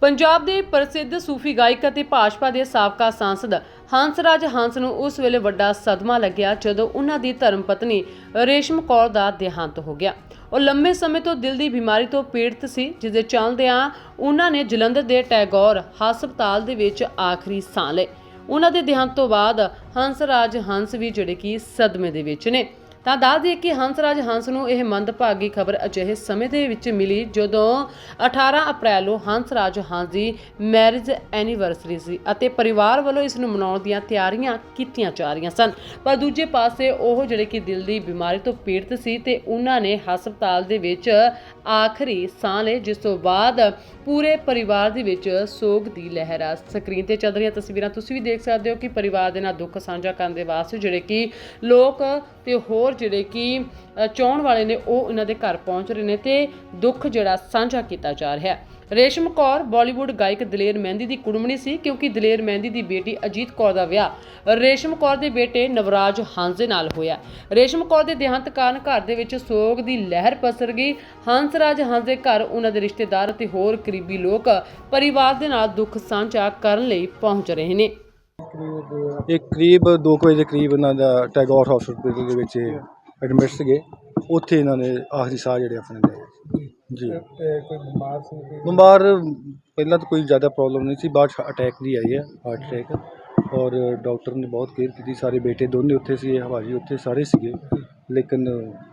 ਪੰਜਾਬ ਦੇ ਪ੍ਰਸਿੱਧ ਸੂਫੀ ਗਾਇਕ ਅਤੇ ਭਾਜਪਾ ਦੇ ਸਾਬਕਾ ਸਾਂਸਦ ਹੰਸਰਾਜ ਹੰਸ ਨੂੰ ਉਸ ਵੇਲੇ ਵੱਡਾ ਸਦਮਾ ਲੱਗਿਆ ਜਦੋਂ ਉਹਨਾਂ ਦੀ ਧਰਮ ਪਤਨੀ ਰੇਸ਼ਮ ਕੌਰ ਦਾ ਦੇਹਾਂਤ ਹੋ ਗਿਆ। ਉਹ ਲੰਮੇ ਸਮੇਂ ਤੋਂ ਦਿਲ ਦੀ ਬਿਮਾਰੀ ਤੋਂ ਪੀੜਤ ਸੀ ਜਿਸ ਦੇ ਚੱਲਦਿਆਂ ਉਹਨਾਂ ਨੇ ਜਲੰਧਰ ਦੇ ਟੈਗੋਰ ਹਸਪਤਾਲ ਦੇ ਵਿੱਚ ਆਖਰੀ ਸਾਹ ਲਏ। ਉਹਨਾਂ ਦੇ ਦੇਹਾਂਤ ਤੋਂ ਬਾਅਦ ਹੰਸਰਾਜ ਹੰਸ ਵੀ ਜਿਹੜੇ ਕਿ ਸਦਮੇ ਦੇ ਵਿੱਚ ਨੇ। ਤਾਂ ਦੱਸ ਦਈਏ ਕਿ ਹੰਸਰਾਜ ਹੰਸ ਨੂੰ ਇਹ ਮੰਦਭਾਗੀ ਖਬਰ ਅਜਿਹੇ ਸਮੇਂ ਦੇ ਵਿੱਚ ਮਿਲੀ ਜਦੋਂ 18 ਅਪ੍ਰੈਲ ਨੂੰ ਹੰਸਰਾਜ ਹੰਸ ਦੀ ਮੈਰਿਜ ਐਨੀਵਰਸਰੀ ਸੀ ਅਤੇ ਪਰਿਵਾਰ ਵੱਲੋਂ ਇਸ ਨੂੰ ਮਨਾਉਣ ਦੀਆਂ ਤਿਆਰੀਆਂ ਕੀਤੀਆਂ ਜਾ ਰਹੀਆਂ ਸਨ। ਪਰ ਦੂਜੇ ਪਾਸੇ ਉਹ ਜਿਹੜੇ ਕਿ ਦਿਲ ਦੀ ਬਿਮਾਰੀ ਤੋਂ ਪੀੜਤ ਸੀ ਤੇ ਉਹਨਾਂ ਨੇ ਹਸਪਤਾਲ ਦੇ ਵਿੱਚ ਆਖਰੀ ਸਾਹ ਲਏ, ਜਿਸ ਤੋਂ ਬਾਅਦ ਪੂਰੇ ਪਰਿਵਾਰ ਦੇ ਵਿੱਚ ਸੋਗ ਦੀ ਲਹਿਰ ਆ ਸਕਰੀਨ ਤੇ ਚੱਲ ਰਹੀਆਂ ਤਸਵੀਰਾਂ। ਤੁਸੀਂ ਵੀ ਦੇਖ ਸਕਦੇ ਹੋ ਕਿ ਪਰਿਵਾਰ ਦੇ ਨਾਲ ਦੁੱਖ ਸਾਂਝਾ ਕਰਨ ਦੇ ਵਾਸਤੇ ਜਿਹੜੇ ਕਿ ਲੋਕ ਤੇ ਹੋਰ ਜਿਹੜੇ ਕਿ ਅ, ਵਾਲੇ ਨੇ ਉਹ ਇਹਨਾਂ ਦੇ ਘਰ ਪਹੁੰਚ ਰਹੇ ਨੇ ਤੇ ਦੁੱਖ ਜਿਹੜਾ ਸਾਂਝਾ ਕੀਤਾ ਜਾ ਰਿਹਾ ਹੈ। ਰੇਸ਼ਮ ਕੌਰ ਬਾਲੀਵੁੱਡ ਗਾਇਕ ਦਲੇਰ ਮਹਿੰਦੀ ਦੀ ਕੁੜਮਣੀ ਸੀ ਕਿਉਂਕਿ ਦਲੇਰ ਮਹਿੰਦੀ ਦੀ ਬੇਟੀ ਅਜੀਤ ਕੌਰ ਦਾ ਵਿਆਹ ਰੇਸ਼ਮ ਕੌਰ ਦੇ ਬੇਟੇ ਨਵਰਾਜ ਹਾਂਸੇ ਨਾਲ ਹੋਇਆ। ਰੇਸ਼ਮ ਕੌਰ ਦੇ ਦੇਹਾਂਤ ਕਾਰਨ ਘਰ ਦੇ ਵਿੱਚ ਸੋਗ ਦੀ ਲਹਿਰ ਪਸਰ ਗਈ। ਹੰਸਰਾਜ ਹੰਸ ਦੇ ਘਰ ਉਹਨਾਂ ਦੇ ਰਿਸ਼ਤੇਦਾਰ ਅਤੇ ਹੋਰ ਕਰੀਬੀ ਲੋਕ ਪਰਿਵਾਰ ਦੇ ਨਾਲ ਦੁੱਖ ਸਾਂਝਾ ਕਰਨ ਲਈ ਪਹੁੰਚ ਰਹੇ ਨੇ। ਇਹ ਕਰੀਬ 2 ਵਜੇ ਦੇ ਕਰੀਬ ਇਹਨਾਂ ਦਾ ਟੈਗੋਰ ਹਸਪੀਟਲ ਦੇ ਵਿੱਚ ਐਡਮਿਟ ਸੀਗੇ। ਉੱਥੇ ਇਹਨਾਂ ਨੇ ਆਖਰੀ ਸਾਹ ਜਿਹੜੇ ਆਪਣੇ ਲਏ। ਜੀ। ਕੋਈ ਬਿਮਾਰ ਸੀ ਬਿਮਾਰ ਪਹਿਲਾਂ ਤਾਂ ਕੋਈ ਜ਼ਿਆਦਾ ਪ੍ਰੋਬਲਮ ਨਹੀਂ ਸੀ ਬਾਅਦ ਅਟੈਕ ਦੀ ਆਈ ਹੈ ਹਾਰਟ ਅਟੈਕ ਔਰ ਡਾਕਟਰ ਨੇ ਬਹੁਤ ਕੇਅਰ ਕੀਤੀ ਸਾਰੇ ਬੇਟੇ ਦੋਨੇ ਉੱਥੇ ਸੀ ਹਵਾਜੀ ਉੱਥੇ ਸਾਰੇ ਸੀਗੇ। ਲੇਕਿਨ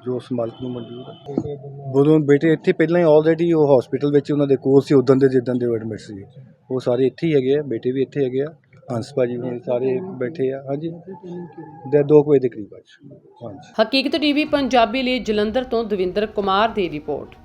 ਜੋ ਉਸ ਮਾਲਕ ਨੂੰ ਮਨਜ਼ੂਰ ਹੈ ਦੋਨੋਂ ਬੇਟੇ ਇੱਥੇ ਪਹਿਲਾਂ ਹੀ ਆਲਰੇਡੀ ਉਹ ਹਸਪੀਟਲ ਵਿੱਚ ਉਹਨਾਂ ਦੇ ਕੋਲ ਸੀ ਉਦੋਂ ਦੇ ਜਿੱਦਾਂ ਦੇ ਐਡਮਿਟ ਸੀ ਉਹ ਸਾਰੇ ਇੱਥੇ ਹੀ ਹੈਗੇ ਆ ਬੇਟੇ ਵੀ ਇੱਥੇ ਹੈਗੇ ਆ। ਹੰਸ ਭਾਜੀ ਵੀ ਸਾਰੇ ਬੈਠੇ ਆ ਹਾਂਜੀ। ਦੇ 2 ਵਜੇ ਦੇ ਕਰੀਬ ਅੱਜ ਹਾਂਜੀ। ਹਕੀਕਤ ਟੀਵੀ ਪੰਜਾਬੀ ਲਈ ਜਲੰਧਰ ਤੋਂ ਦਵਿੰਦਰ ਕੁਮਾਰ ਦੀ ਰਿਪੋਰਟ।